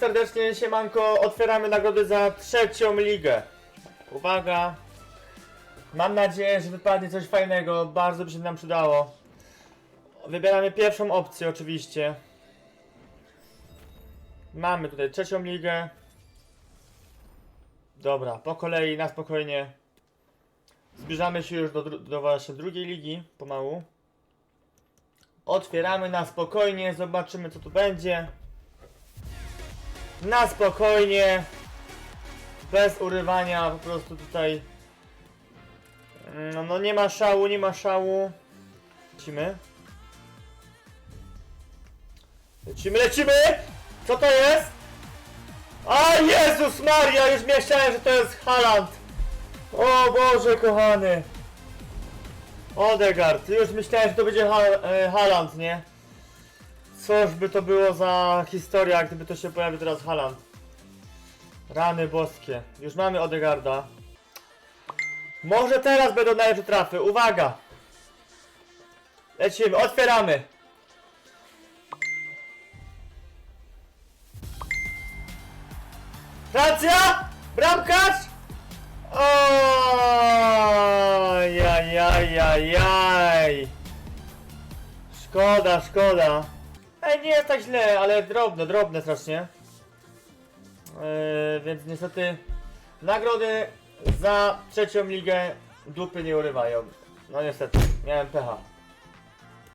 serdecznie, siemanko, otwieramy nagrody za trzecią ligę. Uwaga. Mam nadzieję, że wypadnie coś fajnego, bardzo by się nam przydało. Wybieramy pierwszą opcję oczywiście. Mamy tutaj trzecią ligę. Dobra, po kolei, na spokojnie. Zbliżamy się już do, do drugiej ligi, pomału. Otwieramy na spokojnie, zobaczymy co tu będzie. Na spokojnie. Bez urywania, po prostu tutaj. No, no nie ma szału, nie ma szału. Lecimy. Lecimy, lecimy! Co to jest? A Jezus Maria, już myślałem, że to jest Haland. O Boże kochany. Odegaard, już myślałem, że to będzie ha e, Haaland, nie? Coż by to było za historia, gdyby to się pojawił teraz Haaland. Rany boskie. Już mamy Odegarda. Może teraz będą najlepsze trafy. Uwaga! Lecimy, otwieramy! Francja! Bramkarz! Ojajajajaj! Szkoda, szkoda. Ej, nie jest tak źle, ale drobne, drobne strasznie. Yy, więc niestety nagrody za trzecią ligę dupy nie urywają. No niestety, miałem pecha.